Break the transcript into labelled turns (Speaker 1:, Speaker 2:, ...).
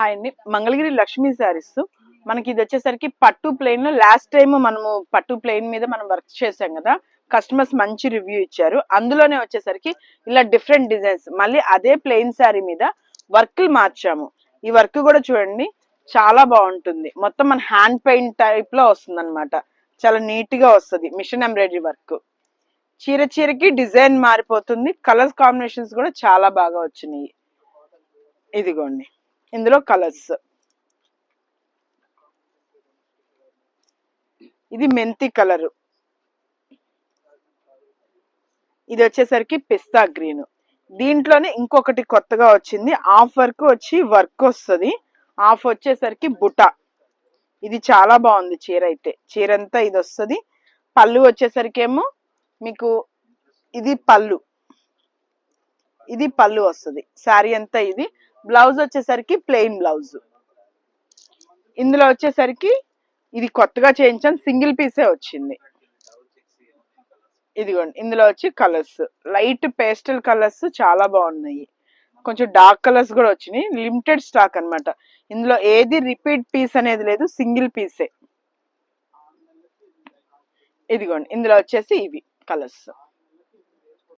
Speaker 1: Hi అండి మంగళగిరి లక్ష్మీ శారీస్. మనకి ఇది వచ్చేసరికి పట్టు ప్లెయిన్లో లాస్ట్ టైం మనము పట్టు ప్లెయిన్ మీద మనం వర్క్ చేసాం కదా కస్టమర్స్ మంచి రివ్యూ ఇచ్చారు. అందులోనే వచ్చేసరికి ఇలా డిఫరెంట్ డిజైన్స్ మళ్ళీ అదే ప్లెయిన్ శారీ మీద వర్క్లు మార్చాము. ఈ వర్క్ కూడా చూడండి చాలా బాగుంటుంది. మొత్తం మన హ్యాండ్ పెయింట్ టైప్లో వస్తుంది అనమాట చాలా నీట్గా వస్తుంది మిషన్ ఎంబ్రాయిడరీ వర్క్. చీర చీరకి డిజైన్ మారిపోతుంది కలర్స్ కాంబినేషన్స్ కూడా చాలా బాగా వచ్చినాయి. ఇదిగోండి. ఇందులో కలర్స్. ఇది మెంతి కలర్. ఇది వచ్చేసరికి పిస్తా గ్రీన్. దీంట్లోనే ఇంకొకటి కొత్తగా వచ్చింది. ఆఫ్ వర్క్ వచ్చి వర్క్ వస్తుంది. ఆఫ్ వచ్చేసరికి బుటా. ఇది చాలా బాగుంది చీర అయితే. చీర అంతా ఇది వస్తుంది. పళ్ళు వచ్చేసరికి ఏమో మీకు ఇది పళ్ళు. ఇది పళ్ళు వస్తుంది. శారీ అంతా ఇది. బ్లౌజ్ వచ్చేసరికి ప్లెయిన్ బ్లౌజ్. ఇందులో వచ్చేసరికి ఇది కొత్తగా చేయించాను సింగిల్ పీసే వచ్చింది. ఇదిగోండి ఇందులో వచ్చి కలర్స్. లైట్ పేస్టల్ కలర్స్ చాలా బాగున్నాయి. కొంచెం డార్క్ కలర్స్ కూడా వచ్చినాయి. లిమిటెడ్ స్టాక్ అనమాట ఇందులో ఏది రిపీట్ పీస్ అనేది లేదు సింగిల్ పీసే. ఇదిగోండి ఇందులో వచ్చేసి ఇవి కలర్స్.